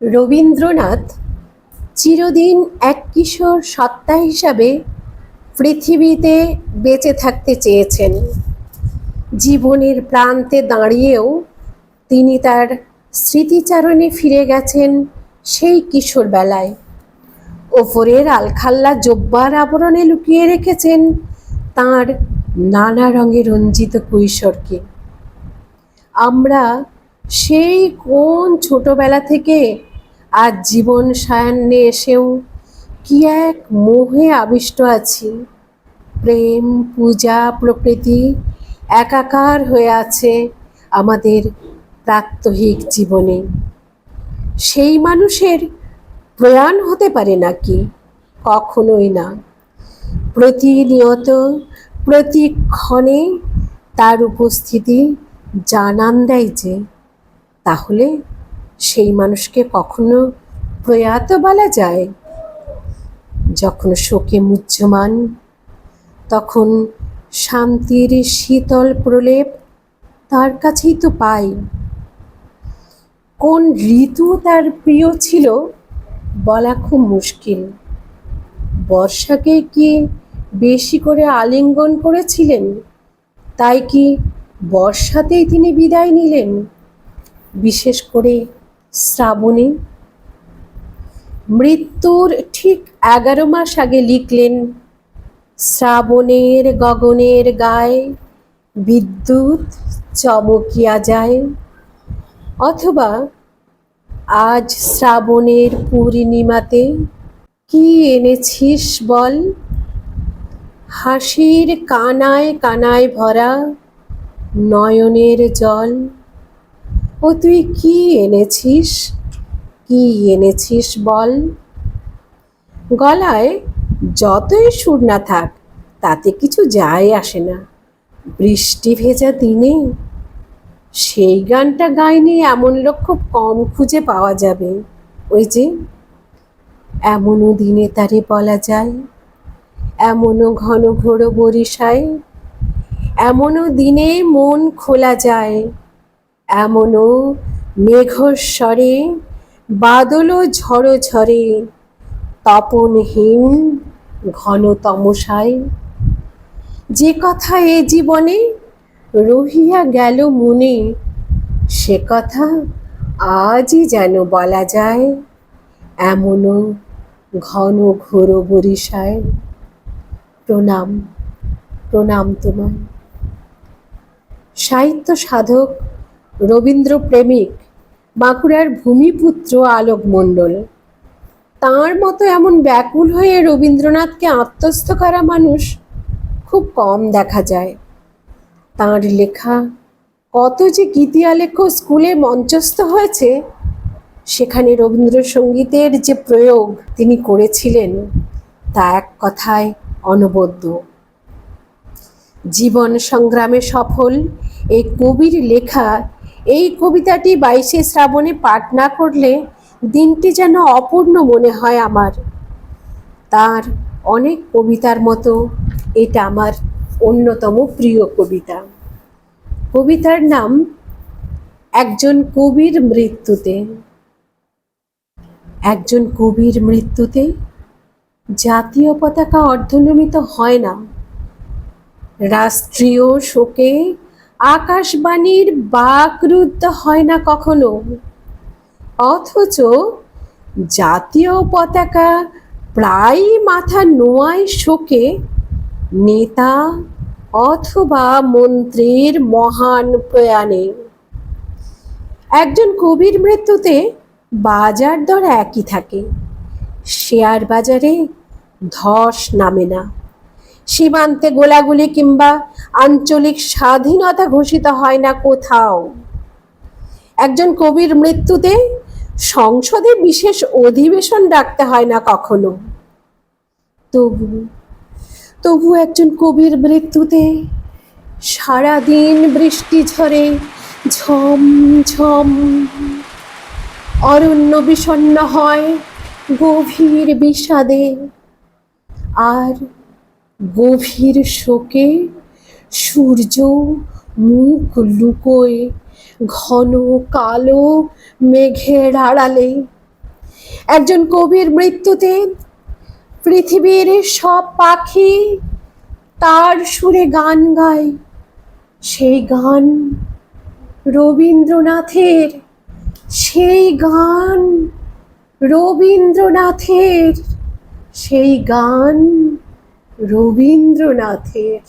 রবীন্দ্রনাথ চিরদিন এক কিশোর সত্তা হিসাবে পৃথিবীতে বেঁচে থাকতে চেয়েছেন। জীবনের প্রান্তে দাঁড়িয়েও তিনি তার স্মৃতিচারণে ফিরে গেছেন সেই কিশোর বেলায় ওপরের আলখাল্লা জব্বার আবরণে লুকিয়ে রেখেছেন তার নানা রঙে রঞ্জিত কৈশোরকে। আমরা সেই কোন ছোটবেলা থেকে আজ জীবন সায়ান্নে এসেও কি এক মোহে আবিষ্ট আছি? প্রেম, পূজা, প্রকৃতি একাকার হয়ে আছে আমাদের প্রাত্যহিক জীবনে। সেই মানুষের প্রয়াণ হতে পারে নাকি? কখনোই না। প্রতিনিয়ত, প্রতিক্ষণে তার উপস্থিতি জানান দেয় যে, তাহলে সেই মানুষকে কখনো প্রয়াত বলা যায়। যখন শোকে মুহ্যমান, তখন শান্তির শীতল প্রলেপ তার কাছেই তো পাই। কোন ঋতু তার প্রিয় ছিল বলা খুব মুশকিল। বর্ষাকে কি বেশি করে আলিঙ্গন করেছিলেন? তাই কি বর্ষাতেই তিনি বিদায় নিলেন? বিশেষ করে শ্রাবণে, মৃত্যুর ঠিক এগারো মাস আগে লিখলেন, শ্রাবণের গগনের গায়ে বিদ্যুৎ চমকিয়া যায়, অথবা আজ শ্রাবণের পূর্ণিমাতে কি এনেছিস বল? হাসির কানায় কানায় ভরা নয়নের জল। ও তুই কি এনেছিস? কি এনেছিস বল। গলায় যতই সুর না থাক, তাতে কিছু যায় আসে না। বৃষ্টি ভেজা দিনে সেই গানটা গাইনি এমন লোক খুব কম খুঁজে পাওয়া যাবে। ওই যে, এমনও দিনে তারে বলা যায়, এমনও ঘন ঘোর বরিশায়, এমনও দিনে মন খোলা যায়। এমনও মেঘস্বরে, বাদলও ঝড়ো ঝরে তপনহীন ঘন তমসায় যে কথা এ জীবনে রহিয়া গেল মনে, সে কথা আজই যেন বলা যায়, এমনও ঘন ঘোর বরিশায়। প্রণাম প্রণাম তোমায়। সাহিত্য সাধক রবীন্দ্র প্রেমিক, বাঁকুড়ার ভূমিপুত্র আলোক মণ্ডল। তাঁর মতো এমন ব্যাকুল হয়ে রবীন্দ্রনাথকে আত্মস্থ করা মানুষ খুব কম দেখা যায়। তাঁর লেখা, কত যে গীতি আলেখ্য স্কুলে মঞ্চস্থ হয়েছে, সেখানে রবীন্দ্রসঙ্গীতের যে প্রয়োগ তিনি করেছিলেন, তা এক কথায় অনবদ্য। জীবন সংগ্রামে সফল এই কবির লেখা এই কবিতাটি বাইশে শ্রাবণে পাঠ না করলে দিনটি যেন অপূর্ণ মনে হয় আমার। তার অনেক কবিতার মতো এটা আমার অন্যতম প্রিয় কবিতা। কবিতার নাম, একজন কবির মৃত্যুতে। একজন কবির মৃত্যুতে জাতীয় পতাকা অর্ধনমিত হয় না। রাষ্ট্রীয় শোকে আকাশবাণীর বাকরুদ্ধ হয় না কখনো? অথচ জাতীয় পতাকা প্রায়ই মাথা নোয়ায় শোকে নেতা অথবা মন্ত্রীর মহান প্রয়াণে। একজন কবির মৃত্যুতে বাজার দর একই থাকে। শেয়ার বাজারে ধস নামে না। সীমান্তে গোলাগুলি কিংবা আঞ্চলিক স্বাধীনতা ঘোষিত হয় না কোথাও। একজন কবির মৃত্যুতে সংসদে বিশেষ অধিবেশন ডাকতে হয় না কখনো। তবু তবু একজন কবির মৃত্যুতে সারাদিন বৃষ্টি ঝরে, ঝম ঝম। অরণ্য বিষণ্ণ হয় গভীর বিষাদে। আর গভীর শোকে সূর্য মুখ লুকোয়, ঘন কালো মেঘের আড়ালে। একজন কবির মৃত্যুতে পৃথিবীর সব পাখি তার সুরে গান গায়। সেই গান রবীন্দ্রনাথের, সেই গান রবীন্দ্রনাথের, সেই গান রবীন্দ্রনাথের